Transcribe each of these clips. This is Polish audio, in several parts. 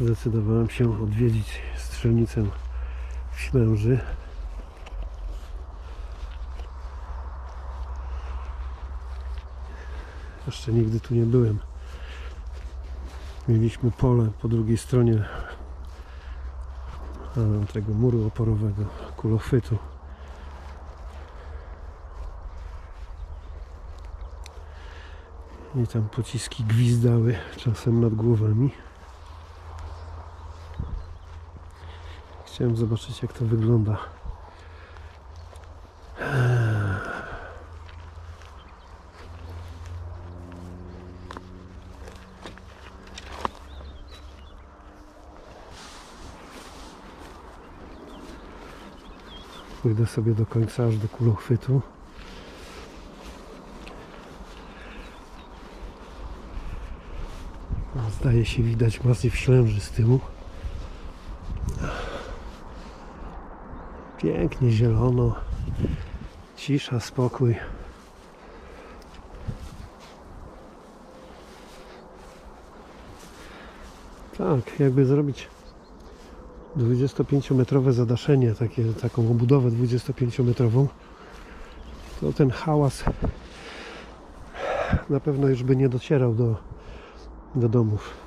zdecydowałem się odwiedzić strzelnicę w Ślęży. Jeszcze nigdy tu nie byłem. Mieliśmy pole po drugiej stronie tego muru oporowego, kulochwytu. I tam pociski gwizdały czasem nad głowami. Chciałem zobaczyć jak to wygląda. Pójdę sobie do końca aż do kulochwytu. Zdaje się widać masyw ślęży z tyłu. Pięknie zielono. Cisza, spokój. Tak, jakby zrobić 25-metrowe zadaszenie, takie, taką obudowę 25-metrową, to ten hałas na pewno już by nie docierał do, do domów.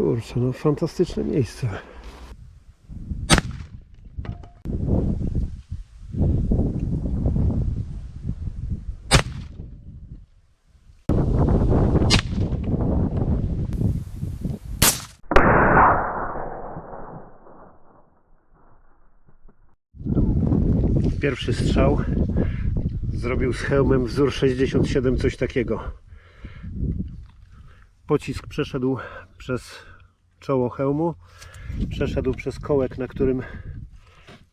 Kurczę, no fantastyczne miejsce. Pierwszy strzał zrobił z hełmem wzór 67, coś takiego. Pocisk przeszedł przez czoło hełmu, przeszedł przez kołek, na którym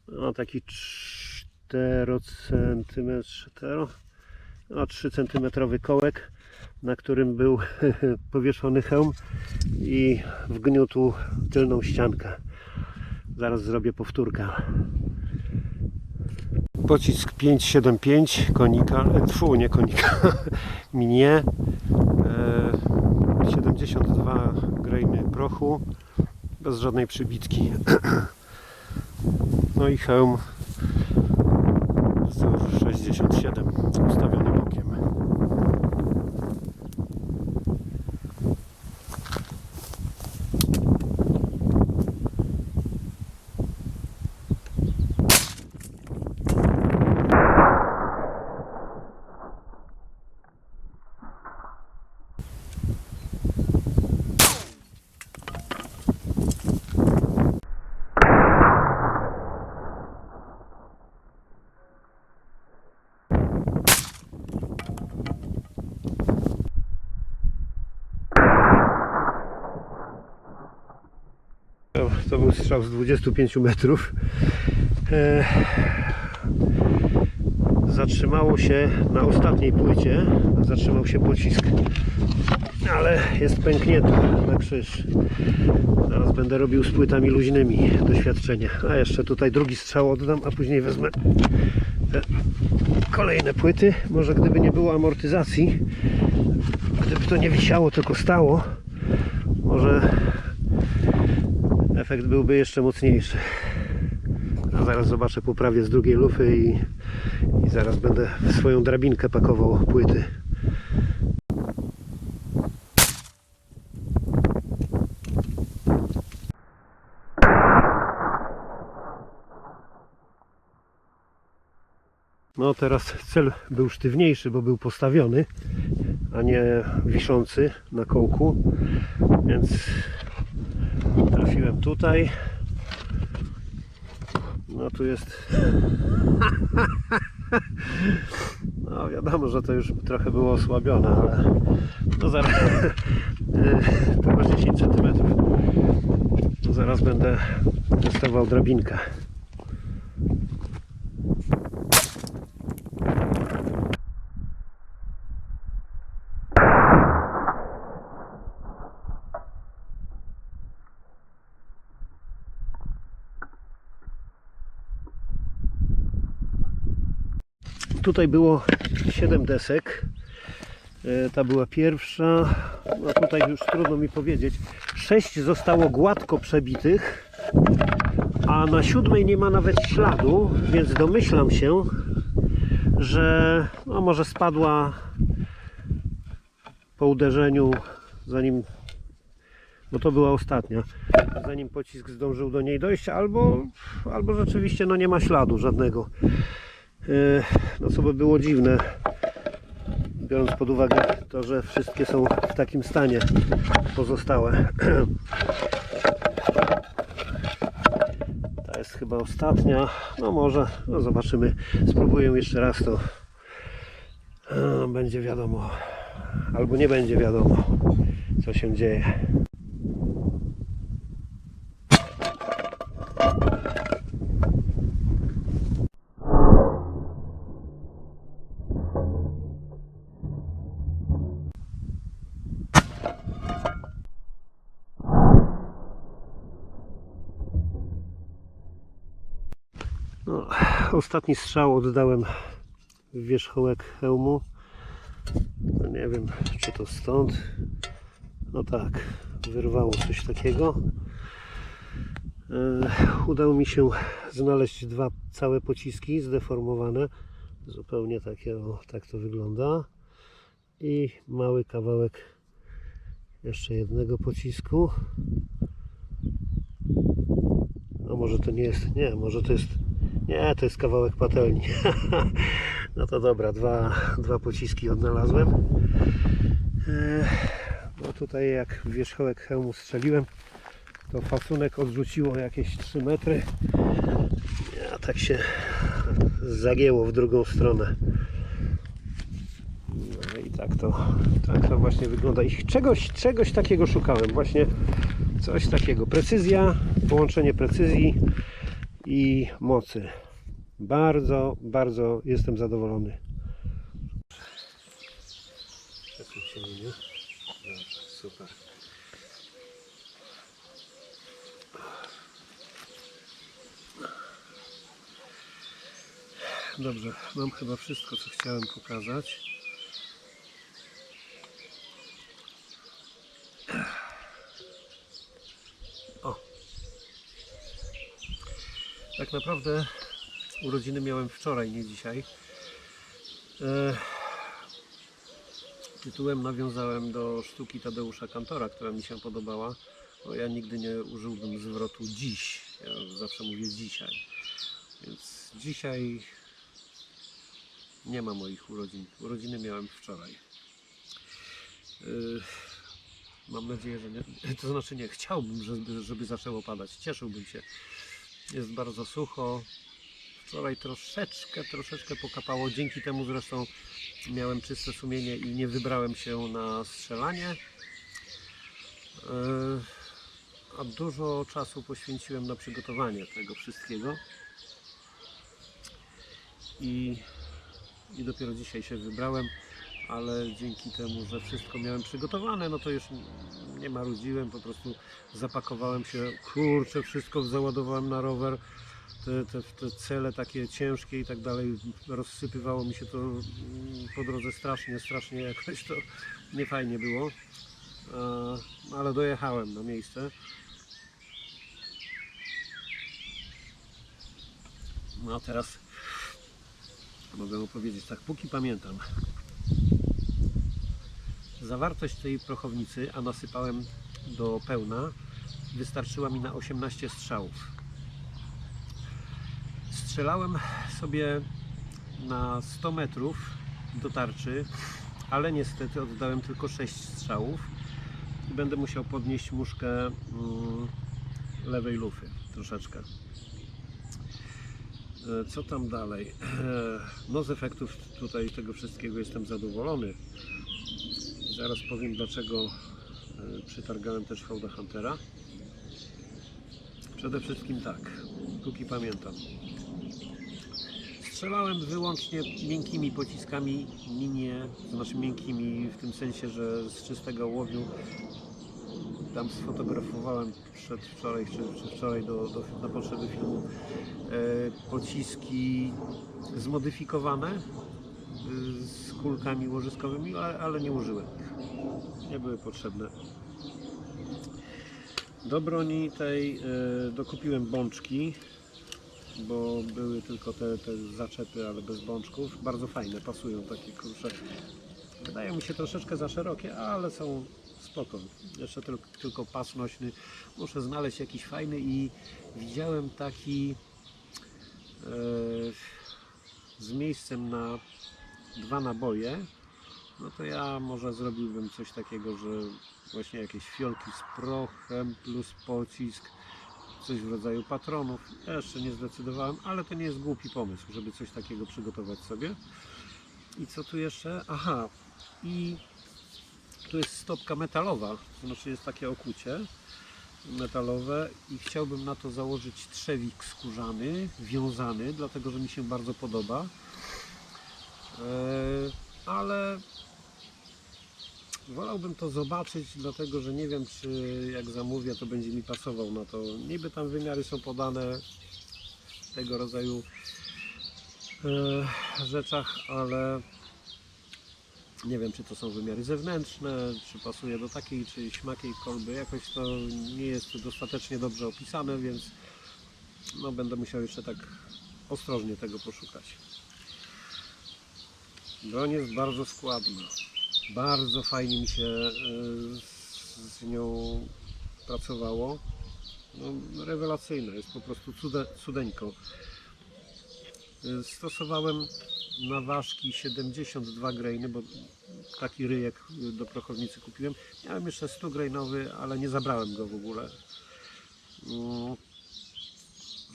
no, taki 4 cm, 4, no, 3 cm kołek, na którym był powieszony hełm i wgniótł tylną ściankę. Zaraz zrobię powtórkę. Pocisk 575 konika, e, tfu, nie konika, minie. E, 72 grejmy prochu, bez żadnej przybitki. No i hełm wzór 67 ustawiony To, był strzał z 25 metrów. E, zatrzymało się na ostatniej płycie. Zatrzymał się pocisk, ale jest pęknięty na krzyż. Zaraz będę robił z płytami luźnymi doświadczenie. A jeszcze tutaj drugi strzał oddam, a później wezmę kolejne płyty. Może gdyby nie było amortyzacji, gdyby to nie wisiało, tylko stało, może efekt byłby jeszcze mocniejszy. A zaraz zobaczę poprawię z drugiej lufy i, i zaraz będę w swoją drabinkę pakował płyty. No teraz cel był sztywniejszy, bo był postawiony, a nie wiszący na kołku, więc trafiłem tutaj. No tu jest. No wiadomo, że to już trochę było osłabione, ale no zaraz to masz 10 cm. To zaraz będę testował drabinkę. Tutaj było 7 desek. E, Ta była pierwsza. No tutaj już trudno mi powiedzieć. Sześć zostało gładko przebitych, a na siódmej nie ma nawet śladu, więc domyślam się, że no może spadła po uderzeniu, zanim, bo to była ostatnia, zanim pocisk zdążył do niej dojść, albo, albo rzeczywiście no nie ma śladu żadnego. E, No co by było dziwne, biorąc pod uwagę to, że wszystkie są w takim stanie pozostałe. Ta jest chyba ostatnia. No może, no zobaczymy. Spróbuję jeszcze raz to. e, Będzie wiadomo. Albo nie będzie wiadomo, co się dzieje. No, ostatni strzał oddałem w wierzchołek hełmu. No nie wiem, czy to stąd. No tak, wyrwało coś takiego. E, udało mi się znaleźć dwa całe pociski zdeformowane. Zupełnie takie, o, tak to wygląda. I mały kawałek jeszcze jednego pocisku. No może to nie jest, nie, może to jest, nie, to jest kawałek patelni. No to dobra, dwa, dwa pociski odnalazłem. No tutaj jak wierzchołek hełmu strzeliłem, to fasunek odrzuciło jakieś 3 metry. A tak się zagięło w drugą stronę. No i tak to, tak to właśnie wygląda. I czegoś, czegoś takiego szukałem. Właśnie coś takiego. Precyzja, połączenie precyzji i mocy. Bardzo, bardzo jestem zadowolony. Super. Dobrze, mam chyba wszystko, co chciałem pokazać. Tak naprawdę urodziny miałem wczoraj, nie dzisiaj. E, tytułem nawiązałem do sztuki Tadeusza Kantora, która mi się podobała. Bo ja nigdy nie użyłbym zwrotu dziś. Ja zawsze mówię dzisiaj. Więc dzisiaj nie ma moich urodzin. Urodziny miałem wczoraj. Yy, Mam nadzieję, że nie. To znaczy nie chciałbym, żeby, żeby zaczęło padać. Cieszyłbym się. Jest bardzo sucho. Wczoraj troszeczkę, troszeczkę pokapało. Dzięki temu zresztą miałem czyste sumienie i nie wybrałem się na strzelanie. Yy, A dużo czasu poświęciłem na przygotowanie tego wszystkiego. I, I dopiero dzisiaj się wybrałem, ale dzięki temu, że wszystko miałem przygotowane, no to już nie marudziłem, po prostu zapakowałem się, kurczę, wszystko załadowałem na rower te, te, te cele takie ciężkie i tak dalej, rozsypywało mi się to mm, po drodze strasznie, strasznie jakoś to niefajnie było. Ale dojechałem na miejsce. No a teraz mogę opowiedzieć tak, póki pamiętam. Zawartość tej prochownicy, a nasypałem do pełna, wystarczyła mi na 18 strzałów. Strzelałem sobie na 100 metrów do tarczy, ale niestety oddałem tylko 6 strzałów i będę musiał podnieść muszkę mm, lewej lufy troszeczkę. E, Co tam dalej? No z efektów tutaj tego wszystkiego jestem zadowolony. Zaraz powiem dlaczego e, przytargałem też Fauda Huntera. Przede wszystkim tak, póki pamiętam. Strzelałem wyłącznie miękkimi pociskami, minie, znaczy miękkimi w tym sensie, że z czystego łowiu. Tam sfotografowałem przedwczoraj czy, czy wczoraj do, do, na potrzeby filmu e, pociski zmodyfikowane z kulkami łożyskowymi, ale, ale nie użyłem ich. Nie były potrzebne. Do broni tej y, dokupiłem bączki, bo były tylko te, te zaczepy, ale bez bączków. Bardzo fajne, pasują takie krusze. Wydają mi się troszeczkę za szerokie, ale są spoko. Jeszcze tylko, tylko pas nośny. Muszę znaleźć jakiś fajny i widziałem taki e, z miejscem na dwa naboje. No to ja może zrobiłbym coś takiego, że właśnie jakieś fiolki z prochem plus pocisk, coś w rodzaju patronów. Ja jeszcze nie zdecydowałem, ale to nie jest głupi pomysł, żeby coś takiego przygotować sobie. I co tu jeszcze? Aha, i tu jest stopka metalowa, to znaczy jest takie okucie metalowe i chciałbym na to założyć trzewik skórzany, wiązany, dlatego że mi się bardzo podoba. Eee, ale wolałbym to zobaczyć, dlatego że nie wiem, czy jak zamówię, to będzie mi pasował na to. Niby tam wymiary są podane w tego rodzaju e, rzeczach, ale nie wiem, czy to są wymiary zewnętrzne, czy pasuje do takiej, czy śmakiej kolby. Jakoś to nie jest dostatecznie dobrze opisane, więc no, będę musiał jeszcze tak ostrożnie tego poszukać. Broń jest bardzo składna. Bardzo fajnie mi się e, z, nią pracowało. No, rewelacyjna, jest po prostu cude, cudeńko. E, Stosowałem na ważki 72 grainy, bo taki ryjek do prochownicy kupiłem. Miałem jeszcze 100 grainowy, ale nie zabrałem go w ogóle.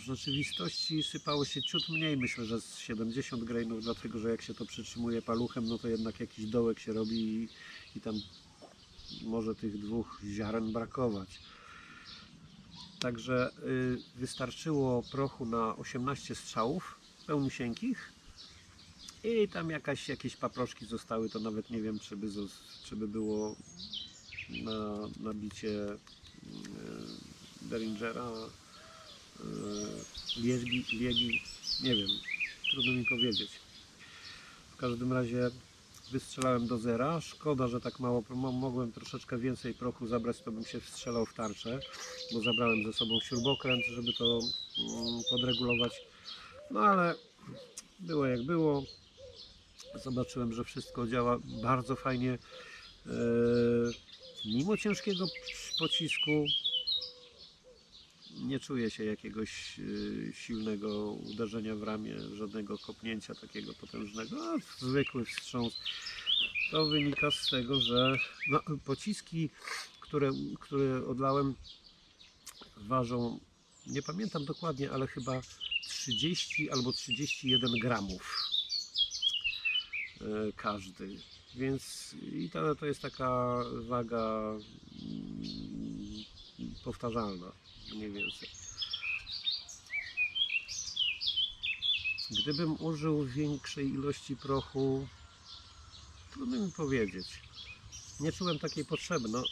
Rzeczywistości sypało się ciut mniej, myślę, że z 70 grainów, dlatego że jak się to przytrzymuje paluchem, no to jednak jakiś dołek się robi i, i tam może tych dwóch ziaren brakować. Także y, wystarczyło prochu na 18 strzałów pełniusieńkich i tam jakaś, jakieś paproszki zostały, to nawet nie wiem, czy by, czy by było na nabicie y, Derringera, y, Liegi, Liegi, nie wiem, trudno mi powiedzieć. W każdym razie wystrzelałem do zera. Szkoda, że tak mało, mo- mogłem troszeczkę więcej prochu zabrać, to bym się wstrzelał w tarczę, bo zabrałem ze sobą śrubokręt, żeby to mm, podregulować. No ale było jak było. Zobaczyłem, że wszystko działa bardzo fajnie. Eee, Mimo ciężkiego pocisku nie czuję się jakiegoś y, silnego uderzenia w ramię, żadnego kopnięcia takiego potężnego. A zwykły wstrząs. To wynika z tego, że no, pociski, które, które odlałem, ważą, nie pamiętam dokładnie, ale chyba 30 albo 31 gramów e, każdy. Więc i to, to jest taka waga mm, powtarzalna, mniej więcej. Gdybym użył większej ilości prochu, trudno mi powiedzieć. Nie czułem takiej potrzeby. No,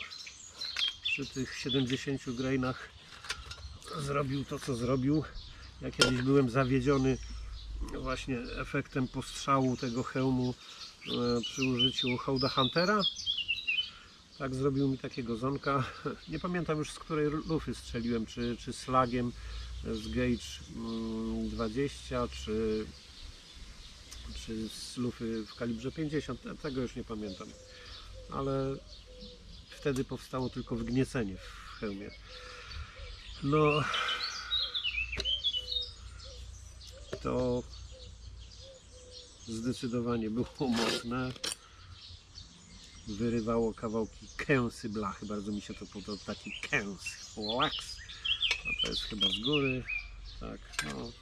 przy tych 70 grainach zrobił to, co zrobił. Ja kiedyś byłem zawiedziony właśnie efektem postrzału tego hełmu e, przy użyciu hołda Huntera. Tak zrobił mi takiego zonka. Nie pamiętam już z której lufy strzeliłem, czy, czy slagiem z Gauge mm, 20, czy, czy z lufy w kalibrze 50. Te- Tego już nie pamiętam. Ale wtedy powstało tylko wgniecenie w hełmie. No, to zdecydowanie było mocne. Wyrywało kawałki kęsy blachy. Bardzo mi się to podoba. Taki kęs, wax. A to jest chyba z góry. Tak, no.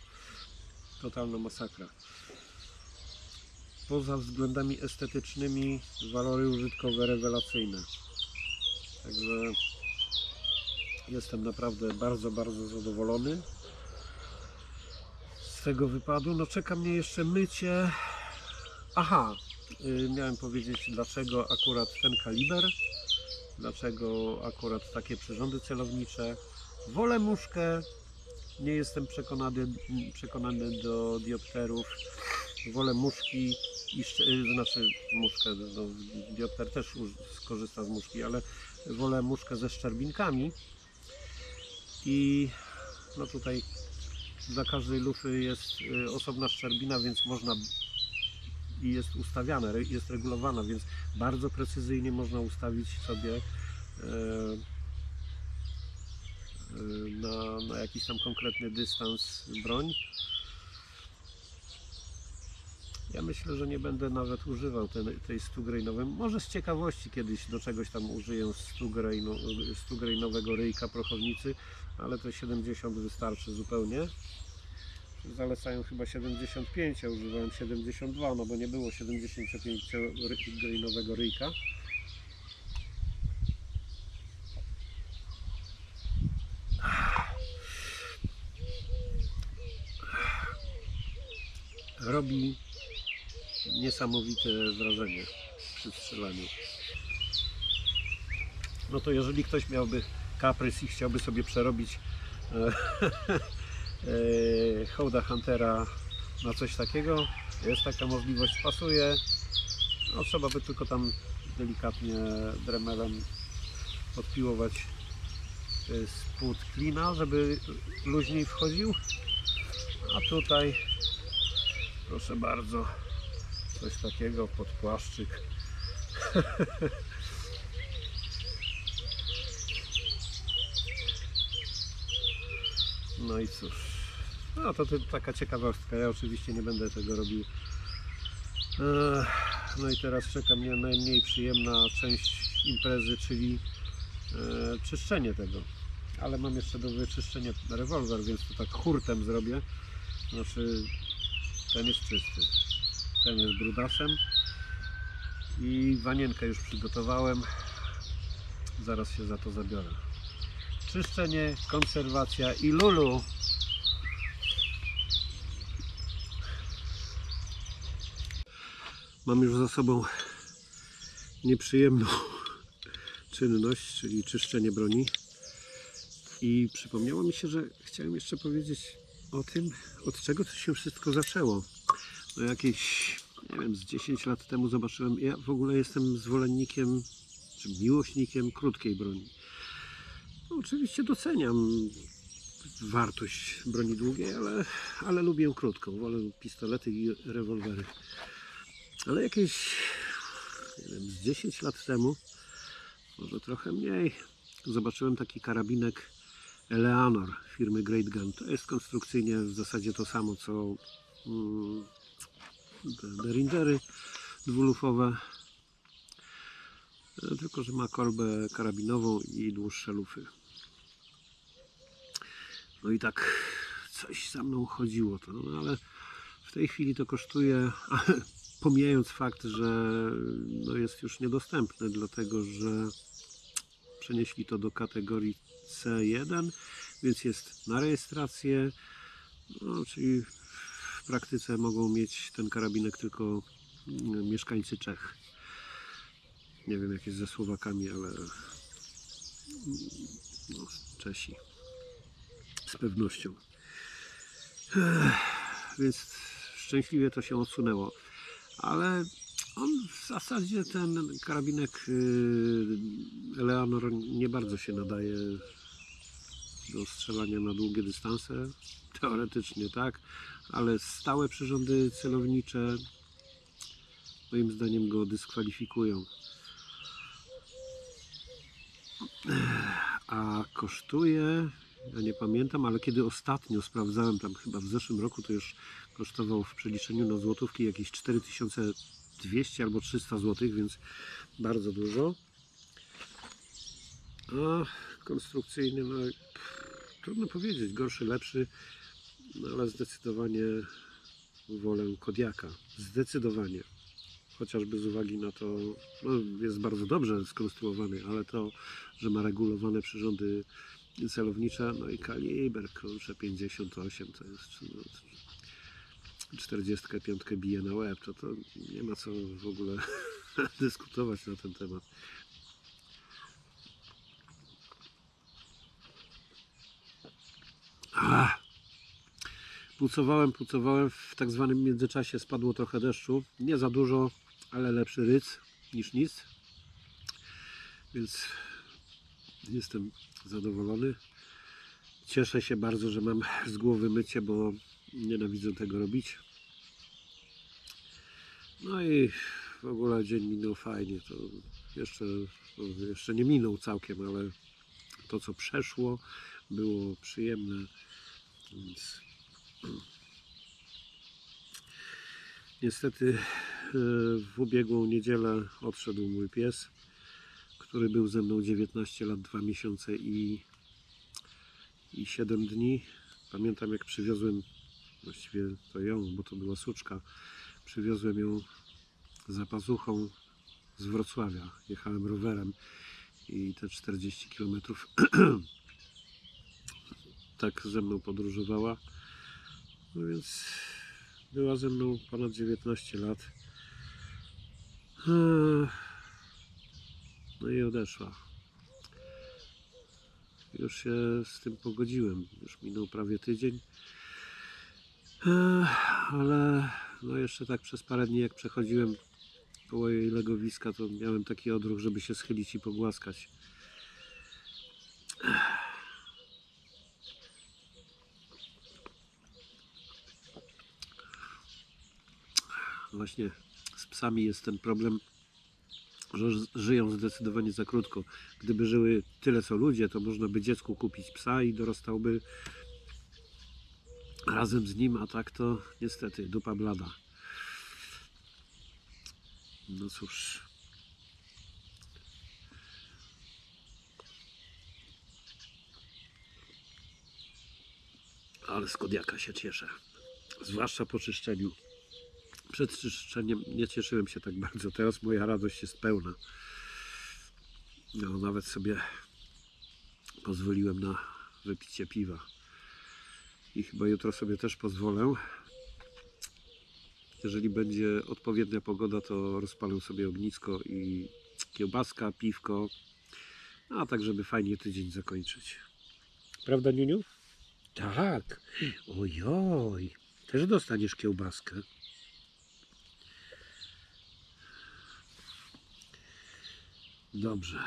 Totalna masakra. Poza względami estetycznymi, walory użytkowe rewelacyjne. Także jestem naprawdę bardzo, bardzo zadowolony z tego wypadu. No czeka mnie jeszcze mycie. Aha, miałem powiedzieć dlaczego akurat ten kaliber, dlaczego akurat takie przyrządy celownicze. Wolę muszkę, nie jestem przekonany, przekonany do diopterów. Wolę muszki i y, znaczy muszkę, no, diopter też skorzysta z muszki, ale wolę muszkę ze szczerbinkami i no tutaj dla każdej lufy jest y, osobna szczerbina, więc można jest ustawiana, jest regulowana, więc bardzo precyzyjnie można ustawić sobie e, e, na, na jakiś tam konkretny dystans broń. Ja myślę, że nie będę nawet używał ten, tej 100 grainowej. Może z ciekawości kiedyś do czegoś tam użyję 100, graino, 100 grainowego ryjka prochownicy, ale to 70 wystarczy zupełnie. Zalecają chyba 75, ja używałem 72, no bo nie było 75 ry- grainowego ryjka. Robi niesamowite wrażenie przy strzelaniu. No to jeżeli ktoś miałby kaprys i chciałby sobie przerobić e, hołda Huntera na coś takiego, jest taka możliwość, pasuje. No, trzeba by tylko tam delikatnie dremelem podpiłować e, spód klina, żeby luźniej wchodził. A tutaj proszę bardzo coś takiego pod płaszczyk. No i cóż, no to, to taka ciekawostka. Ja oczywiście nie będę tego robił. No i teraz czeka mnie najmniej przyjemna część imprezy, czyli e, czyszczenie tego. Ale mam jeszcze do wyczyszczenia rewolwer, więc to tak hurtem zrobię. Znaczy, ten jest czysty. Ten jest brudasem. I wanienkę już przygotowałem. Zaraz się za to zabiorę. Czyszczenie, konserwacja i lulu. Mam już za sobą nieprzyjemną czynność, czyli czyszczenie broni. I przypomniało mi się, że chciałem jeszcze powiedzieć o tym, od czego to się wszystko zaczęło. No jakieś, nie wiem, z 10 lat temu zobaczyłem, ja w ogóle jestem zwolennikiem, czy miłośnikiem krótkiej broni. No, oczywiście doceniam wartość broni długiej, ale, ale lubię krótką. Wolę pistolety i rewolwery. Ale jakieś wiem, z 10 lat temu, może trochę mniej, zobaczyłem taki karabinek Eleanor firmy Great Gun. To jest konstrukcyjnie w zasadzie to samo co mm, te Derindery dwulufowe. E, Tylko, że ma kolbę karabinową i dłuższe lufy. No i tak coś za mną chodziło to, no ale w tej chwili to kosztuje, pomijając fakt, że no jest już niedostępne, dlatego że przenieśli to do kategorii C1, więc jest na rejestrację, no, czyli w praktyce mogą mieć ten karabinek tylko mm, mieszkańcy Czech. Nie wiem jak jest ze Słowakami, ale no, Czesi z pewnością. Ech, Więc szczęśliwie to się odsunęło. Ale on w zasadzie ten karabinek yy, Eleanor nie bardzo się nadaje do strzelania na długie dystanse. Teoretycznie tak, ale stałe przyrządy celownicze moim zdaniem go dyskwalifikują. A kosztuje, ja nie pamiętam, ale kiedy ostatnio sprawdzałem, tam chyba w zeszłym roku, to już kosztował w przeliczeniu na złotówki jakieś 4200 albo 300 zł, więc bardzo dużo. A konstrukcyjny, no trudno powiedzieć, gorszy, lepszy, no ale zdecydowanie wolę Kodiaka. Zdecydowanie. Chociażby z uwagi na to, no jest bardzo dobrze skonstruowany, ale to, że ma regulowane przyrządy celownicze, no i kaliber, kurczę, 58 to jest, no, 45 bije na łeb, to, to nie ma co w ogóle dyskutować na ten temat. Ah, Pucowałem, pucowałem. W tak zwanym międzyczasie spadło trochę deszczu. Nie za dużo, ale lepszy ryc niż nic. Więc jestem zadowolony. Cieszę się bardzo, że mam z głowy mycie, bo nienawidzę tego robić. No i w ogóle dzień minął fajnie. To jeszcze, no, jeszcze nie minął całkiem, ale to co przeszło było przyjemne. Więc niestety e, w ubiegłą niedzielę odszedł mój pies, który był ze mną 19 lat, 2 miesiące i, i 7 dni. Pamiętam jak przywiozłem, właściwie to ją, bo to była suczka, przywiozłem ją za pazuchą z Wrocławia. Jechałem rowerem i te 40 km tak ze mną podróżowała. No więc była ze mną ponad 19 lat. Eee, No i odeszła. Już się z tym pogodziłem. Już minął prawie tydzień. Ale no jeszcze tak przez parę dni jak przechodziłem koło jej legowiska, to miałem taki odruch, żeby się schylić i pogłaskać. Właśnie z psami jest ten problem, że żyją zdecydowanie za krótko. Gdyby żyły tyle co ludzie, to można by dziecku kupić psa i dorastałby razem z nim, a tak to niestety dupa blada. No cóż. Ale z Kodiaka się cieszę. Zwłaszcza po czyszczeniu. Przed czyszczeniem nie cieszyłem się tak bardzo. Teraz moja radość jest pełna. No, nawet sobie pozwoliłem na wypicie piwa. I chyba jutro sobie też pozwolę. Jeżeli będzie odpowiednia pogoda, to rozpalę sobie ognisko i kiełbaska, piwko. A tak, żeby fajnie tydzień zakończyć. Prawda, Niuniu? Tak. Ojoj. Też dostaniesz kiełbaskę. Dobrze.